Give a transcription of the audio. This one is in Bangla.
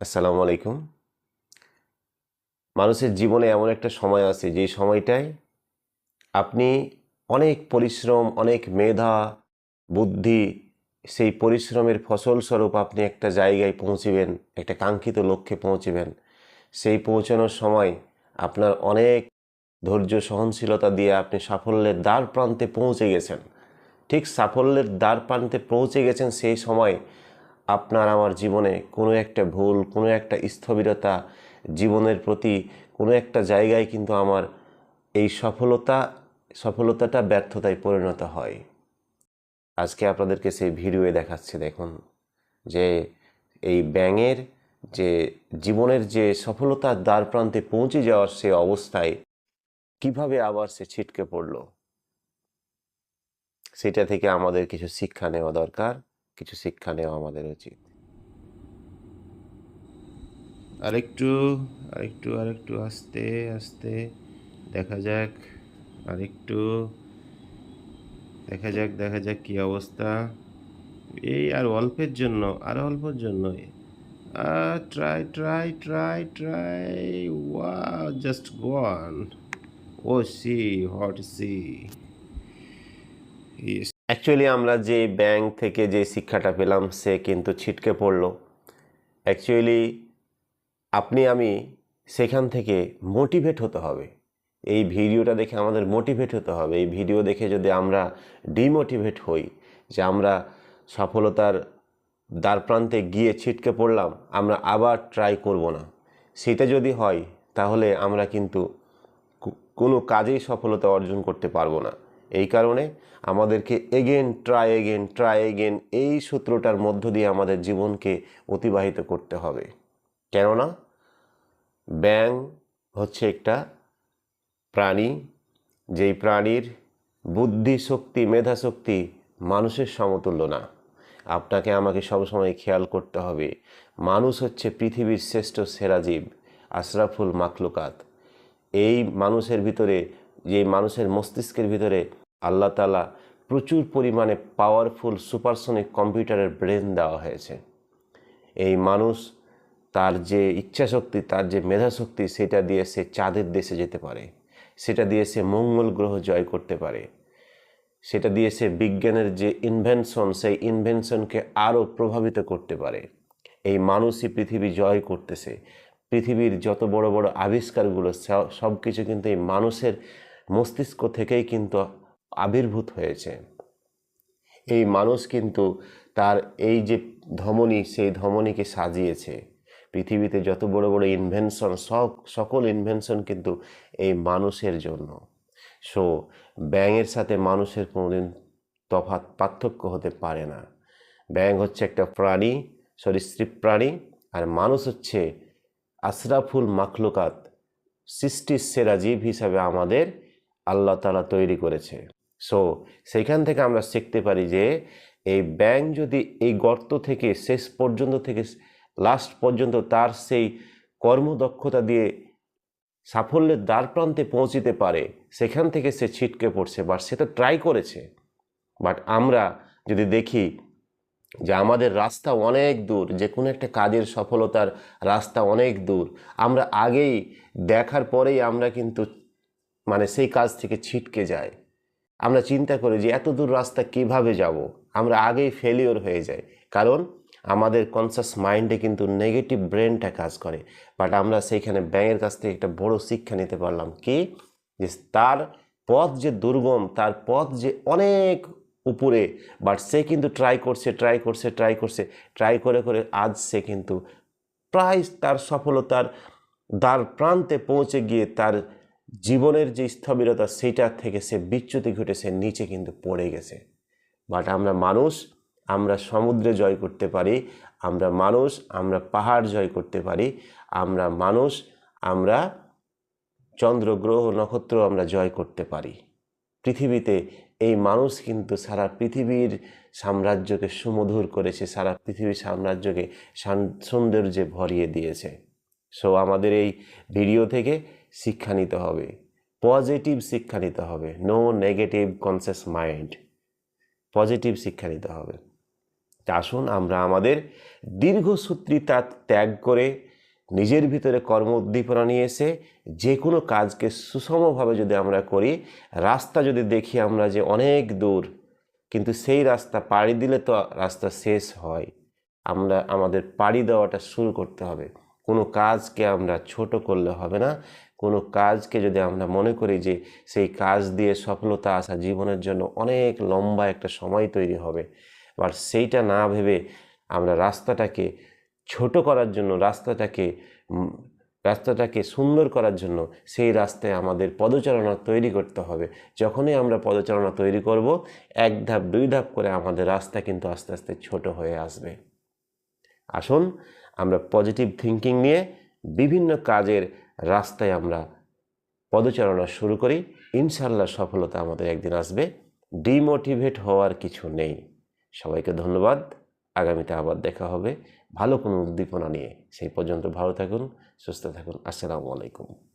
আসসালামু আলাইকুম। মানুষের জীবনে এমন একটা সময় আছে, যে সময়টায় আপনি অনেক পরিশ্রম, অনেক মেধা, বুদ্ধি, সেই পরিশ্রমের ফসলস্বরূপ আপনি একটা জায়গায় পৌঁছিবেন, একটা কাঙ্ক্ষিত লক্ষ্যে পৌঁছিবেন। সেই পৌঁছানোর সময় আপনার অনেক ধৈর্য সহনশীলতা দিয়ে আপনি সাফল্যের দ্বার প্রান্তে পৌঁছে গেছেন। ঠিক সাফল্যের দ্বার প্রান্তে পৌঁছে গেছেন সেই সময় আপনার আমার জীবনে কোনো একটা ভুল, কোনো একটা স্থবিরতা জীবনের প্রতি কোনো একটা জায়গায় কিন্তু আমার এই সফলতা, সফলতাটা ব্যর্থতায় পরিণত হয়। আজকে আপনাদেরকে সেই ভিডিওয়ে দেখাচ্ছে, দেখুন। যে এই ব্যাঙের যে জীবনের যে সফলতার দ্বার প্রান্তে পৌঁছে যাওয়ার সে অবস্থায় কীভাবে আবার সে ছিটকে পড়ল, সেটা থেকে আমাদের কিছু শিক্ষা নেওয়া দরকার। কিছু শিক্ষা নেওয়া আমাদের উচিত। আরেকটু আরেকটু আরেকটু আস্তে আস্তে দেখা যাক, আরেকটু দেখা যাক দেখা যাক কি অবস্থা। এই আর অল্পের জন্য, আর অল্পের জন্য। ট্রাই ট্রাই ট্রাই ট্রাই ওয়া জাস্ট গন ও সি হট সি অ্যাকচুয়ালি আমরা যে ব্যাংক থেকে যে শিক্ষাটা পেলাম, সে কিন্তু ছিটকে পড়ল। অ্যাকচুয়ালি আপনি, আমি সেখান থেকে মোটিভেট হতে হবে। এই ভিডিওটা দেখে আমাদের মোটিভেট হতে হবে। এই ভিডিও দেখে যদি আমরা ডিমোটিভেট হই, যে আমরা সফলতার দ্বার প্রান্তে গিয়ে ছিটকে পড়লাম, আমরা আবার ট্রাই করব না। সেটা যদি হয়, তাহলে আমরা কিন্তু কোনো কাজেই সফলতা অর্জন করতে পারব না। এই কারণে আমাদেরকে again try again try again এই সূত্রটার মধ্য দিয়ে আমাদের জীবনকে অতিবাহিত করতে হবে। কেননা ব্যাং হচ্ছে একটা প্রাণী, যেই প্রাণীর বুদ্ধি শক্তি, মেধা শক্তি মানুষের সমতুল্য না। আপনাকে আমাকে সবসময় খেয়াল করতে হবে, মানুষ হচ্ছে পৃথিবীর শ্রেষ্ঠ সেরা জীব, আশরাফুল মাখলুকাত। এই মানুষের ভিতরে যে মানুষের মস্তিষ্কের ভিতরে আল্লাহ তালা প্রচুর পরিমাণে পাওয়ারফুল সুপারসনিক কম্পিউটারের ব্রেন দেওয়া হয়েছে। এই মানুষ তার যে ইচ্ছাশক্তি, তার যে মেধাশক্তি, সেটা দিয়ে সে চাঁদের দেশে যেতে পারে। সেটা দিয়ে সে মঙ্গল গ্রহ জয় করতে পারে। সেটা দিয়ে সে বিজ্ঞানের যে ইনভেনশন সেই ইনভেনশনকে আরও প্রভাবিত করতে পারে। এই মানুষই পৃথিবী জয় করতেছে। পৃথিবীর যত বড় বড় আবিষ্কারগুলো, সব কিছু কিন্তু এই মানুষের মস্তিষ্ক থেকেই কিন্তু আবির্ভূত হয়েছে। এই মানুষ কিন্তু তার এই যে ধমনী, সেই ধমনীকে সাজিয়েছে। পৃথিবীতে যত বড় বড় ইনভেনশন সব, সকল ইনভেনশন কিন্তু এই মানুষের জন্য। সো ব্যাঙের সাথে মানুষের কোনোদিন তফাৎ, পার্থক্য হতে পারে না। ব্যাঙ হচ্ছে একটা প্রাণী সরীসৃপ প্রাণী, আর মানুষ হচ্ছে আশরাফুল মাখলুকাত, সৃষ্টির সেরা জীব হিসাবে আমাদের আল্লাহ তালা তৈরি করেছে। সো সেইখান থেকে আমরা শিখতে পারি যে এই ব্যাং যদি এই গর্ত থেকে শেষ পর্যন্ত থেকে লাস্ট পর্যন্ত তার সেই কর্মদক্ষতা দিয়ে সাফল্যের দ্বার প্রান্তে পৌঁছিতে পারে, সেখান থেকে সে ছিটকে পড়ছে বা সে তো ট্রাই করেছে। বাট আমরা যদি দেখি যে আমাদের রাস্তা অনেক দূর, যে কোনো একটা কাজের সফলতার রাস্তা অনেক দূর, আমরা আগেই দেখার পরেই আমরা কিন্তু মানে সেই কাজ থেকে ছিটকে যাই। আমরা চিন্তা করি যে এত দূর রাস্তা কীভাবে যাব? আমরা আগেই ফেলিওর হয়ে যাই। কারণ আমাদের কনসাস মাইন্ডে কিন্তু নেগেটিভ ব্রেনটা কাজ করে। বাট আমরা সেইখানে ব্যাঙের কাছ থেকে একটা বড় শিক্ষা নিতে পারলাম কি? যে তার পথ যে দুর্গম, তার পথ যে অনেক উপরে বাট সে কিন্তু ট্রাই করছে ট্রাই করছে ট্রাই করছে ট্রাই করে করে আজ সে কিন্তু প্রায় তার সফলতার দ্বার প্রান্তে পৌঁছে গিয়ে তার জীবনের যে স্থবিরতা সেইটার থেকে সে বিচ্যুতি ঘটে, সে নিচে কিন্তু পড়ে গেছে। বাট আমরা মানুষ, আমরা সমুদ্রে জয় করতে পারি, আমরা মানুষ, আমরা পাহাড় জয় করতে পারি, আমরা মানুষ, আমরা চন্দ্র, গ্রহ, নক্ষত্র আমরা জয় করতে পারি। পৃথিবীতে এই মানুষ কিন্তু সারা পৃথিবীর সাম্রাজ্যকে সুমধুর করেছে, সারা পৃথিবীর সাম্রাজ্যকে সৌন্দর্যে ভরিয়ে দিয়েছে। সো আমাদের এই ভিডিও থেকে শিক্ষা নিতে হবে। পজিটিভ শিক্ষা নিতে হবে। No negative conscious mind positive শিক্ষা নিতে হবে। আসুন আমরা আমাদের দীর্ঘসূত্রিতা ত্যাগ করে নিজের ভিতরে কর্ম উদ্দীপনা নিয়ে এসে যে কোনো কাজকে সুষমভাবে যদি আমরা করি, রাস্তা যদি দেখি আমরা যে অনেক দূর, কিন্তু সেই রাস্তা পাড়ি দিলে তো রাস্তা শেষ হয়। আমরা, আমাদের পাড়ি দেওয়াটা শুরু করতে হবে। কোনো কাজকে আমরা ছোট করলে হবে না। কোনো কাজকে যদি আমরা মনে করি যে সেই কাজ দিয়ে সফলতা আসা জীবনের জন্য অনেক লম্বা একটা সময় তৈরি হবে আর সেইটা না ভেবে আমরা রাস্তাটাকে ছোট করার জন্য, রাস্তাটাকে রাস্তাটাকে সুন্দর করার জন্য সেই রাস্তায় আমাদের পদচারণা তৈরি করতে হবে। যখনই আমরা পদচারণা তৈরি করব, এক ধাপ, দুই ধাপ করে আমাদের রাস্তা কিন্তু আস্তে আস্তে ছোট হয়ে আসবে। আসুন আমরা পজিটিভ থিঙ্কিং নিয়ে বিভিন্ন কাজের রাস্তায় আমরা পদচারণা শুরু করি। ইনশাল্লাহ সফলতা আমাদের একদিন আসবে। ডিমোটিভেট হওয়ার কিছু নেই। সবাইকে ধন্যবাদ। আগামীতে আবার দেখা হবে। ভালো কোনো উদ্দীপনা নিয়ে। সেই পর্যন্ত ভালো থাকুন, সুস্থ থাকুন। আসসালামু আলাইকুম।